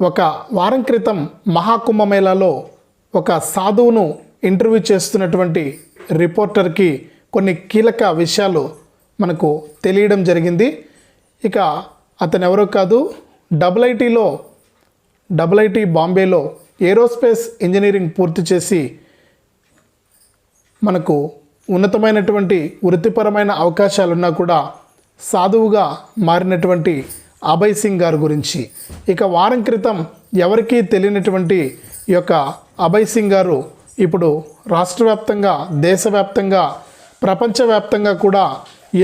ఒక వారం క్రితం మహాకుంభమేళాలో ఒక సాధువును ఇంటర్వ్యూ చేస్తున్నటువంటి రిపోర్టర్కి కొన్ని కీలక విషయాలు మనకు తెలియడం జరిగింది. ఇక అతను ఎవరో కాదు డబుల్ ఐటీలో డబుల్ ఐటీ బాంబేలో ఏరోస్పేస్ ఇంజనీరింగ్ పూర్తి చేసి మనకు ఉన్నతమైనటువంటి వృత్తిపరమైన అవకాశాలున్నా కూడా సాధువుగా మారినటువంటి అభయ్ సింగ్ గారి గురించి. ఇక వారం క్రితం ఎవరికీ తెలియనటువంటి ఈ యొక్క అభయ్ సింగ్ గారు ఇప్పుడు రాష్ట్ర వ్యాప్తంగా దేశవ్యాప్తంగా ప్రపంచవ్యాప్తంగా కూడా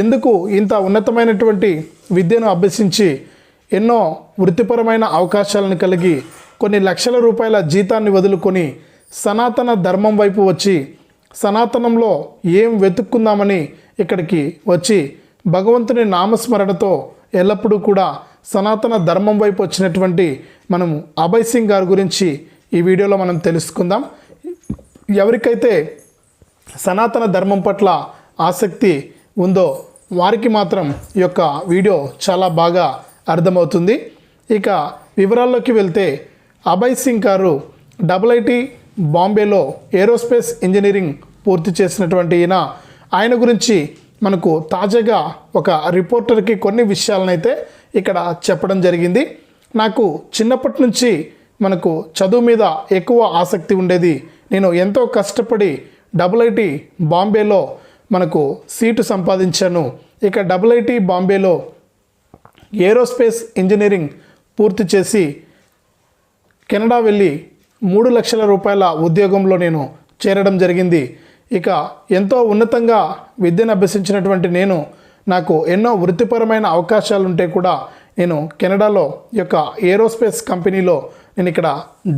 ఎందుకు ఇంత ఉన్నతమైనటువంటి విద్యను అభ్యసించి ఎన్నో వృత్తిపరమైన అవకాశాలను కలిగి కొన్ని లక్షల రూపాయల జీతాన్ని వదులుకొని సనాతన ధర్మం వైపు వచ్చి సనాతనంలో ఏం వెతుక్కుందామని ఇక్కడికి వచ్చి భగవంతుని నామస్మరణతో ఎల్లప్పుడూ కూడా సనాతన ధర్మం వైపు వచ్చినటువంటి మనము అభయ్ సింగ్ గారి గురించి ఈ వీడియోలో మనం తెలుసుకుందాం. ఎవరికైతే సనాతన ధర్మం పట్ల ఆసక్తి ఉందో వారికి మాత్రం ఈ యొక్క వీడియో చాలా బాగా అర్థమవుతుంది. ఇక వివరాల్లోకి వెళ్తే అభయ్ సింగ్ గారు డబుల్ ఐటీ బాంబేలో ఏరోస్పేస్ ఇంజనీరింగ్ పూర్తి చేసినటువంటి ఈయన. ఆయన గురించి మనకు తాజాగా ఒక రిపోర్టర్కి కొన్ని విషయాలనైతే ఇక్కడ చెప్పడం జరిగింది. నాకు చిన్నప్పటి నుంచి మనకు చదువు మీద ఎక్కువ ఆసక్తి ఉండేది. నేను ఎంతో కష్టపడి డబుల్ ఐటీ బాంబేలో మనకు సీటు సంపాదించాను. ఇక డబుల్ ఐటీ బాంబేలో ఏరోస్పేస్ ఇంజనీరింగ్ పూర్తి చేసి కెనడా వెళ్ళి మూడు లక్షల రూపాయల ఉద్యోగంలో నేను చేరడం జరిగింది. ఇక ఎంతో ఉన్నతంగా విద్యను అభ్యసించినటువంటి నేను నాకు ఎన్నో వృత్తిపరమైన అవకాశాలు ఉంటే కూడా నేను కెనడాలో యొక్క ఏరోస్పేస్ కంపెనీలో నేను ఇక్కడ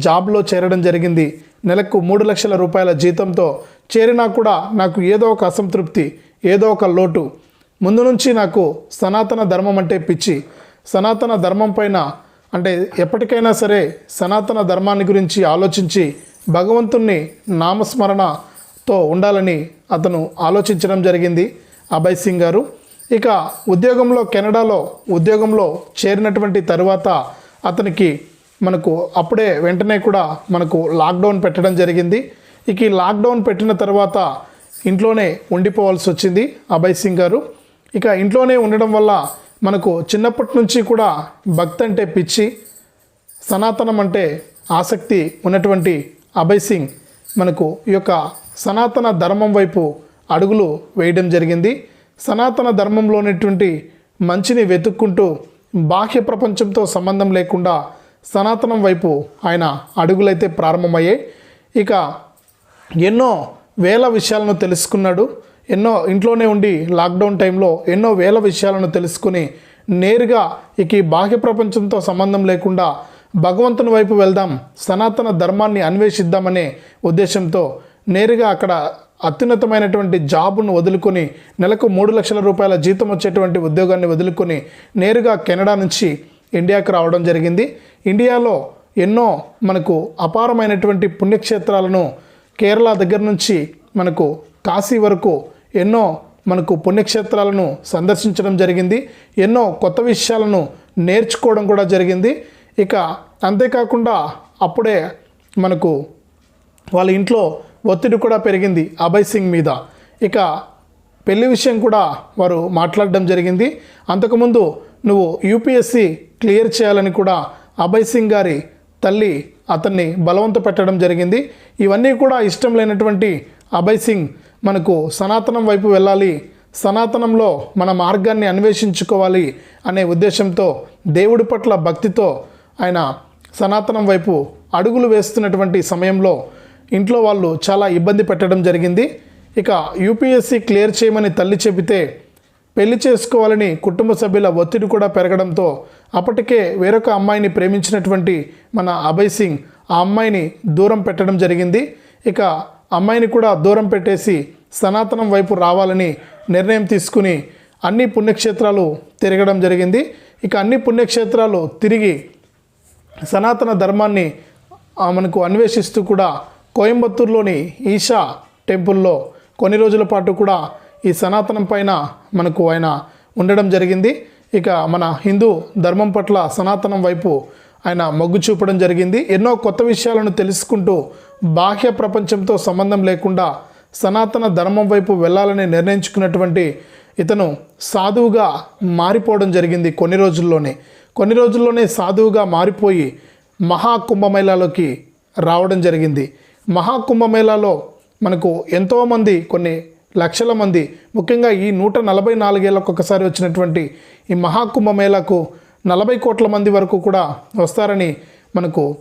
జాబ్లో చేరడం జరిగింది. నెలకు మూడు లక్షల రూపాయల జీతంతో చేరినా కూడా నాకు ఏదో ఒక అసంతృప్తి ఏదో ఒక లోటు. ముందు నుంచి నాకు సనాతన ధర్మం అంటే పిచ్చి. సనాతన ధర్మం పైన అంటే ఎప్పటికైనా సరే సనాతన ధర్మాన్ని గురించి ఆలోచించి భగవంతుణ్ణి నామస్మరణతో ఉండాలని అతను ఆలోచించడం జరిగింది. అభయ్ సింగ్ గారు ఇక ఉద్యోగంలో కెనడాలో ఉద్యోగంలో చేరినటువంటి తరువాత అతనికి మనకు అప్పుడే వెంటనే కూడా మనకు లాక్డౌన్ పెట్టడం జరిగింది. ఇక ఈ లాక్డౌన్ పెట్టిన తర్వాత ఇంట్లోనే ఉండిపోవాల్సి వచ్చింది అభయ్ సింగ్ గారు. ఇక ఇంట్లోనే ఉండడం వల్ల మనకు చిన్నప్పటి నుంచి కూడా భక్తి అంటే పిచ్చి సనాతనం అంటే ఆసక్తి ఉన్నటువంటి అభయ్ సింగ్ మనకు ఈ యొక్క సనాతన ధర్మం వైపు అడుగులు వేయడం జరిగింది. సనాతన ధర్మంలోనేటువంటి మంచిని వెతుక్కుంటూ బాహ్య ప్రపంచంతో సంబంధం లేకుండా సనాతనం వైపు ఆయన అడుగులైతే ప్రారంభమయ్యాయి. ఇక ఎన్నో వేల విషయాలను తెలుసుకున్నాడు. ఎన్నో ఇంట్లోనే ఉండి లాక్డౌన్ టైంలో ఎన్నో వేల విషయాలను తెలుసుకుని నేరుగా ఇక ఈ బాహ్య ప్రపంచంతో సంబంధం లేకుండా భగవంతుని వైపు వెళ్దాం సనాతన ధర్మాన్ని అన్వేషిద్దామనే ఉద్దేశంతో నేరుగా అక్కడ అత్యున్నతమైనటువంటి జాబును వదులుకొని నెలకు మూడు లక్షల రూపాయల జీతం వచ్చేటువంటి ఉద్యోగాన్ని వదులుకొని నేరుగా కెనడా నుంచి ఇండియాకు రావడం జరిగింది. ఇండియాలో ఎన్నో మనకు అపారమైనటువంటి పుణ్యక్షేత్రాలను కేరళ దగ్గర నుంచి మనకు కాశీ వరకు ఎన్నో మనకు పుణ్యక్షేత్రాలను సందర్శించడం జరిగింది. ఎన్నో కొత్త విషయాలను నేర్చుకోవడం కూడా జరిగింది. ఇక అంతేకాకుండా అప్పుడే మనకు వాళ్ళ ఇంట్లో ఒత్తిడి కూడా పెరిగింది అభయ్ సింగ్ మీద. ఇక పెళ్ళి విషయం కూడా వారు మాట్లాడడం జరిగింది. అంతకుముందు నువ్వు యూపీఎస్సి క్లియర్ చేయాలని కూడా అభయ్ సింగ్ గారి తల్లి అతన్ని బలవంత పెట్టడం జరిగింది. ఇవన్నీ కూడా ఇష్టం లేనటువంటి అభయ్ సింగ్ మనకు సనాతనం వైపు వెళ్ళాలి సనాతనంలో మన మార్గాన్ని అన్వేషించుకోవాలి అనే ఉద్దేశంతో దేవుడి పట్ల భక్తితో ఆయన సనాతనం వైపు అడుగులు వేస్తున్నటువంటి సమయంలో ఇంట్లో వాళ్ళు చాలా ఇబ్బంది పెట్టడం జరిగింది. ఇక యూపీఎస్సీ క్లియర్ చేయమని తల్లి చెబితే పెళ్ళి చేసుకోవాలని కుటుంబ సభ్యుల ఒత్తిడి కూడా పెరగడంతో అప్పటికే వేరొక అమ్మాయిని ప్రేమించినటువంటి మన అభయ్ సింగ్ ఆ అమ్మాయిని దూరం పెట్టడం జరిగింది. ఇక అమ్మాయిని కూడా దూరం పెట్టేసి సనాతనం వైపు రావాలని నిర్ణయం తీసుకుని అన్ని పుణ్యక్షేత్రాలు తిరగడం జరిగింది. ఇక అన్ని పుణ్యక్షేత్రాలు తిరిగి సనాతన ధర్మాన్ని మనకు అన్వేషిస్తూ కూడా కోయంబత్తూరులోని ఈషా టెంపుల్లో కొన్ని రోజుల పాటు కూడా ఈ సనాతనం పైన మనకు ఆయన ఉండడం జరిగింది. ఇక మన హిందూ ధర్మం పట్ల సనాతనం వైపు ఆయన మొగ్గు చూపడం జరిగింది. ఎన్నో కొత్త విషయాలను తెలుసుకుంటూ బాహ్య ప్రపంచంతో సంబంధం లేకుండా సనాతన ధర్మం వైపు వెళ్ళాలని నిర్ణయించుకున్నటువంటి ఇతను సాధువుగా మారిపోవడం జరిగింది కొన్ని రోజుల్లోనే. కొన్ని రోజుల్లోనే సాధువుగా మారిపోయి మహాకుంభమేళాలోకి రావడం జరిగింది. మహాకుంభమేళాలో మనకు ఎంతోమంది కొన్ని లక్షల మంది ముఖ్యంగా ఈ నూట నలభై నాలుగేళ్ళకు ఒకసారి వచ్చినటువంటి ఈ మహాకుంభమేళాకు నలభై కోట్ల మంది వరకు కూడా వస్తారని మనకు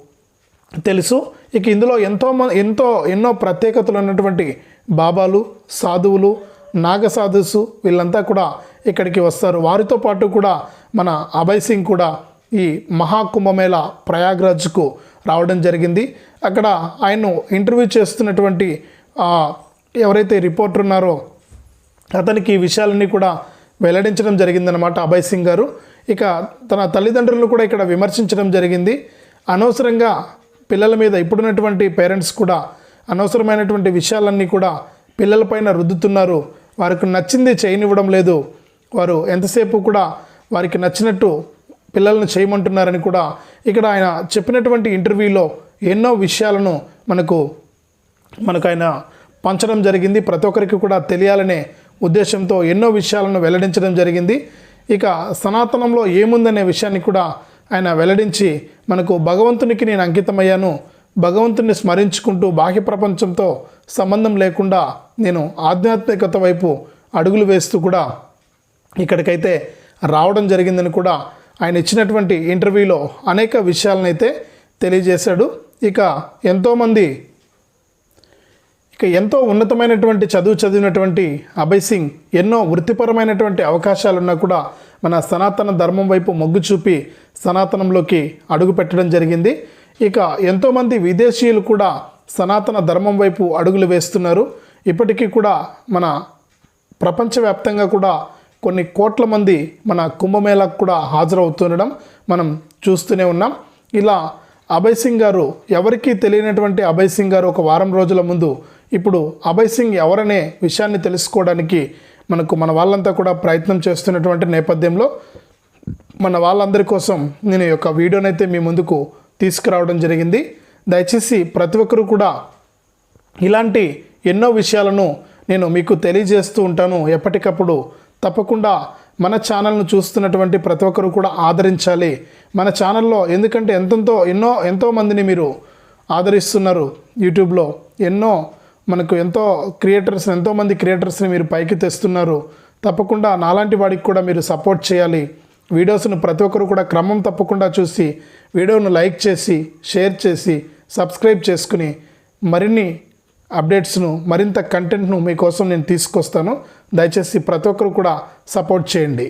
తెలుసు. ఇక ఇందులో ఎంతో మ- ఎంతో ఎన్నో ప్రత్యేకతలు ఉన్నటువంటి బాబాలు సాధువులు నాగసాధుసు వీళ్ళంతా కూడా ఇక్కడికి వస్తారు. వారితో పాటు కూడా మన అభయ్ సింగ్ కూడా ఈ మహాకుంభమేళ ప్రయాగ్రాజ్కు రావడం జరిగింది. అక్కడ ఆయన్ను ఇంటర్వ్యూ చేస్తున్నటువంటి ఎవరైతే రిపోర్టర్ ఉన్నారో అతనికి ఈ విషయాలన్నీ కూడా వెల్లడించడం జరిగిందనమాట అభయ్ సింగ్ గారు. ఇక తన తల్లిదండ్రులను కూడా ఇక్కడ విమర్శించడం జరిగింది. అనవసరంగా పిల్లల మీద ఇప్పుడున్నటువంటి పేరెంట్స్ కూడా అనవసరమైనటువంటి విషయాలన్నీ కూడా పిల్లలపైన రుద్దుతున్నారు. వారికి నచ్చింది చేయనివ్వడం లేదు. వారు ఎంతసేపు కూడా వారికి నచ్చినట్టు పిల్లలను చేయమంటున్నారని కూడా ఇక్కడ ఆయన చెప్పినటువంటి ఇంటర్వ్యూలో ఎన్నో విషయాలను మనకు మనకు ఆయన పంచడం జరిగింది. ప్రతి ఒక్కరికి కూడా తెలియాలనే ఉద్దేశంతో ఎన్నో విషయాలను వెల్లడించడం జరిగింది. ఇక సనాతనంలో ఏముందనే విషయాన్ని కూడా ఆయన వెల్లడించి మనకు భగవంతునికి నేను అంకితమయ్యాను. భగవంతుని స్మరించుకుంటూ బాహ్య ప్రపంచంతో సంబంధం లేకుండా నేను ఆధ్యాత్మికత వైపు అడుగులు వేస్తూ కూడా ఇక్కడికైతే రావడం జరిగిందని కూడా ఆయన ఇచ్చినటువంటి ఇంటర్వ్యూలో అనేక విషయాలనైతే తెలియజేశాడు. ఇక ఎంతోమంది ఇక ఎంతో ఉన్నతమైనటువంటి చదువు చదివినటువంటి అభయ్ సింగ్ ఎన్నో వృత్తిపరమైనటువంటి అవకాశాలున్నా కూడా మన సనాతన ధర్మం వైపు మొగ్గు చూపి సనాతనంలోకి అడుగు పెట్టడం జరిగింది. ఇక ఎంతోమంది విదేశీయులు కూడా సనాతన ధర్మం వైపు అడుగులు వేస్తున్నారు. ఇప్పటికీ కూడా మన ప్రపంచవ్యాప్తంగా కూడా కొన్ని కోట్ల మంది మన కుంభమేళకు కూడా హాజరవుతుండడం మనం చూస్తూనే ఉన్నాం. ఇలా అభయ్ సింగ్ గారు ఎవరికీ తెలియనటువంటి అభయ్ సింగ్ గారు ఒక వారం రోజుల ముందు ఇప్పుడు అభయ్ సింగ్ ఎవరనే విషయాన్ని తెలుసుకోవడానికి మనకు మన వాళ్ళంతా కూడా ప్రయత్నం చేస్తున్నటువంటి నేపథ్యంలో మన వాళ్ళందరి కోసం నేను యొక్క వీడియోనైతే మీ ముందుకు తీసుకురావడం జరిగింది. దయచేసి ప్రతి ఒక్కరూ కూడా ఇలాంటి ఎన్నో విషయాలను నేను మీకు తెలియజేస్తూ ఉంటాను. ఎప్పటికప్పుడు తప్పకుండా మన ఛానల్ను చూస్తున్నటువంటి ప్రతి ఒక్కరు కూడా ఆదరించాలి. మన ఛానల్లో ఎందుకంటే ఎంతెంతో ఎన్నో ఎంతో మందిని మీరు ఆదరిస్తున్నారు యూట్యూబ్లో. ఎన్నో మనకు ఎంతో క్రియేటర్స్ ఎంతోమంది క్రియేటర్స్ని మీరు పైకి తెస్తున్నారు. తప్పకుండా నాలాంటి వాడికి కూడా మీరు సపోర్ట్ చేయాలి. వీడియోస్ను ప్రతి ఒక్కరు కూడా క్రమం తప్పకుండా చూసి వీడియోను లైక్ చేసి షేర్ చేసి సబ్స్క్రైబ్ చేసుకుని మరిన్ని అప్డేట్స్ను మరింత కంటెంట్ను మీకోసం నేను తీసుకొస్తాను. దయచేసి ప్రతి ఒక్కరు కూడా సపోర్ట్ చేయండి.